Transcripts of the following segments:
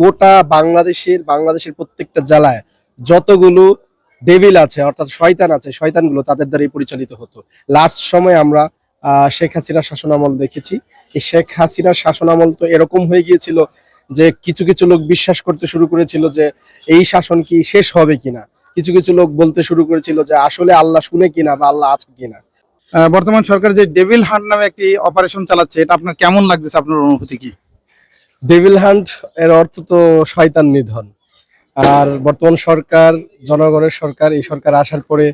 গোটা বাংলাদেশের বাংলাদেশের প্রত্যেকটা জেলায় যতগুলো ডেভিল আছে, অর্থাৎ শয়তান আছে, শয়তানগুলো তাদের দ্বারাই পরিচালিত হতো। লাস্ট সময় আমরা শেখ হাসিনার শাসনামল দেখেছি। এই শেখ হাসিনার শাসনামল তো এরকম হয়ে গিয়েছিল যে কিছু কিছু লোক বিশ্বাস করতে শুরু করেছিল যে এই শাসন কি শেষ হবে কিনা। কিছু কিছু লোক বলতে শুরু করেছিল যে আসলে আল্লাহ শুনে কিনা বা আল্লাহ আছে কিনা। বর্তমান সরকার যে ডেভিল হান্ট নামে একটি অপারেশন চালাচ্ছে, এটা আপনার কেমন লাগতেছে? আপনার অনুভূতি কি? ডেভিল হান্ট এর অর্থ তো শয়তান নিধন। আর বর্তমান সরকার, জনগণের সরকার, এই সরকার আসার পরে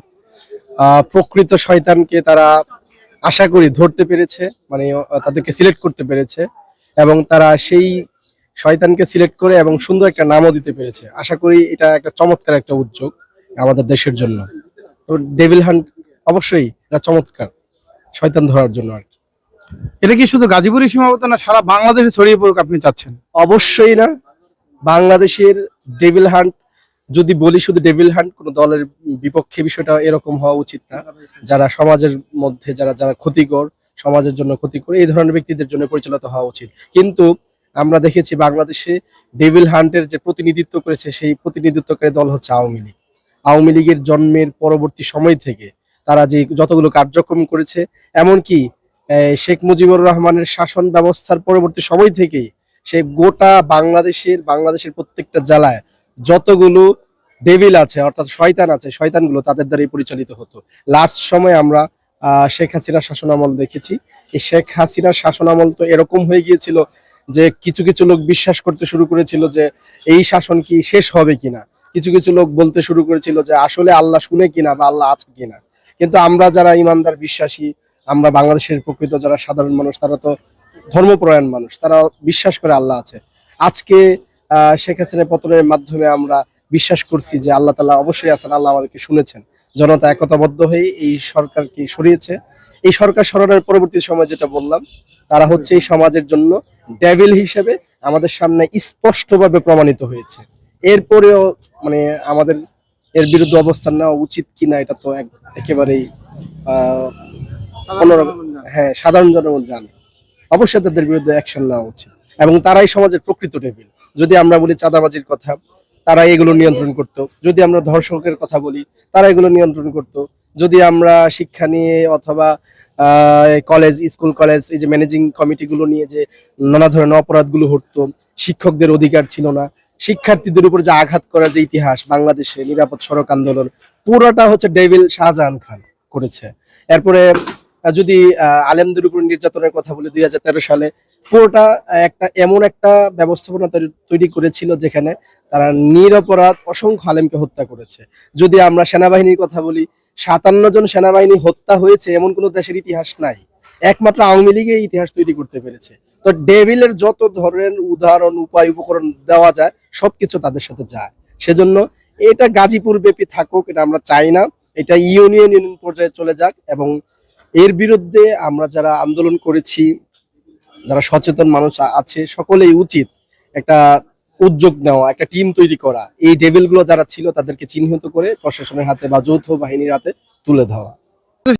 প্রকৃত শয়তানকে তারা আশা করি ধরতে পেরেছে মানে তাদেরকে সিলেক্ট করতে পেরেছে এবং তারা সেই শয়তানকে সিলেক্ট করে এবং সুন্দর একটা নামও দিতে পেরেছে। আশা করি এটা একটা চমৎকার একটা উদ্যোগ আমাদের দেশের জন্য। তো ডেভিল হান্ট অবশ্যই এটা চমৎকার, শয়তান ধরার জন্য আর কি। এটা কি শুধু গাজীপুরের সীমাবদ্ধ না সারা বাংলাদেশে ছড়িয়ে পড়ুক আপনি চাচ্ছেন? অবশ্যই না। বাংলাদেশের ডেভিল হান্ট যদি বলি শুধু ডেভিল হান্ট কোনো দলের বিপক্ষে বিষয়টা এরকম হওয়া উচিত না। যারা সমাজের মধ্যে, যারা যারা ক্ষতিকর, সমাজের জন্য ক্ষতিকর, এই ধরনের ব্যক্তিদের জন্য পরিচালিত হওয়া উচিত। কিন্তু আমরা দেখেছি বাংলাদেশে ডেভিল হান্টের যে প্রতিনিধিত্ব করেছে, সেই প্রতিনিধিত্বকারী দল হচ্ছে আওয়ামী লীগ। আওয়ামী লীগের জন্মের পরবর্তী সময় থেকে তারা যে যতগুলো কার্যক্রম করেছে, এমনকি শেখ মুজিবুর রহমানের শাসন ব্যবস্থার পরবর্তী সময় থেকেই সে গোটা বাংলাদেশের বাংলাদেশের প্রত্যেকটা জেলায় যতগুলো ডেভিল আছে, অর্থাৎ শয়তান আছে, শয়তানগুলো তাদের দ্বারাই পরিচালিত হতো। লাস্ট সময় আমরা শেখ হাসিনার শাসনামল দেখেছি। এই শেখ হাসিনার শাসনামল তো এরকম হয়ে গিয়েছিল যে কিছু কিছু লোক বিশ্বাস করতে শুরু করেছিল যে এই শাসন কি শেষ হবে কিনা। কিছু কিছু লোক বলতে শুরু করেছিল যে আসলে আল্লাহ শুনে কিনা বা আল্লাহ আছে কিনা। কিন্তু আমরা যারা ইমানদার, বিশ্বাসী আমরা বাংলাদেশের প্রকৃত যারা সাধারণ মানুষ, তারা তো ধর্মপরায়ণ মানুষ, তারা বিশ্বাস করে আল্লাহ আছে। আজকে শেখ হাসিনার পতনের মাধ্যমে আমরা বিশ্বাস করছি যে আল্লাহ তালা অবশ্যই আছেন, আল্লাহ আমাদেরকে শুনেছেন। জনতা একতাবদ্ধ হয়ে এই সরকারকে সরিয়েছে। এই সরকার সরানোর পরবর্তী সময় যেটা বললাম, তারা হচ্ছে এই সমাজের জন্য ডেভিল হিসেবে আমাদের সামনে স্পষ্টভাবে প্রমাণিত হয়েছে। এরপরেও মানে আমাদের এর বিরুদ্ধে অবস্থান নেওয়া উচিত কিনা, এটা তো এক- একেবারেই অন্যরকম হ্যাঁ সাধারণ জনগণ জানে। অবশ্যই তাদের বিরুদ্ধে অ্যাকশন নেওয়া উচিত। এবং তারাই সমাজের প্রকৃত টেবিল যদি আমরা বলি চাঁদাবাজির কথা তারা এগুলো নিয়ন্ত্রণ করত। যদি আমরা ধর্ষকের কথা বলি তারা এগুলো নিয়ন্ত্রণ করত। যদি আমরা শিক্ষা নিয়ে অথবা কলেজ স্কুল কলেজ এই যে ম্যানেজিং কমিটিগুলো নিয়ে যে নানা ধরনের অপরাধগুলো ঘটতো শিক্ষকদের অধিকার ছিল না। শিক্ষার্থীদের উপর যে আঘাত করার যে ইতিহাস বাংলাদেশে নিরাপদ সড়ক আন্দোলন পুরোটা হচ্ছে ডেভিল শাহজাহান খান করেছে। এরপরে যদি আলেমদের উপর নির্যাতনের কথা বলি, দুই সালে, পুরোটা একটা এমন একটা ব্যবস্থাপনা তৈরি- করেছিল যেখানে তারা নিরপরাধ অসংখ্য আলেমকে হত্যা করেছে। যদি আমরা সেনাবাহিনীর কথা বলি, সাতান্ন জন সেনাবাহিনী হত্যা হয়েছে এমন কোনো দেশের ইতিহাস নাই। একমাত্র আওয়ামী লীগে ইতিহাস তৈরি করতে পেরেছে। তো ডেভিলের যত ধরনের উদাহরণ, উপায়, উপকরণ দেওয়া যায়, সবকিছু তাদের সাথে যায়। সেজন্য এটা গাজীপুর ব্যাপী থাকুক, এটা আমরা চাই না। এটা ইউনিয়ন ইউনিয়ন পর্যায়ে চলে যাক এবং এর বিরুদ্ধে আমরা যারা আন্দোলন করেছি, যারা সচেতন মানুষ আছে, সকলেই উচিত একটা উদ্যোগ নেওয়া, একটা টিম তৈরি করা। এই ডেভিলগুলো যারা ছিল তাদেরকে চিহ্নিত করে প্রশাসনের হাতে বা যৌথ বাহিনীর হাতে তুলে দেওয়া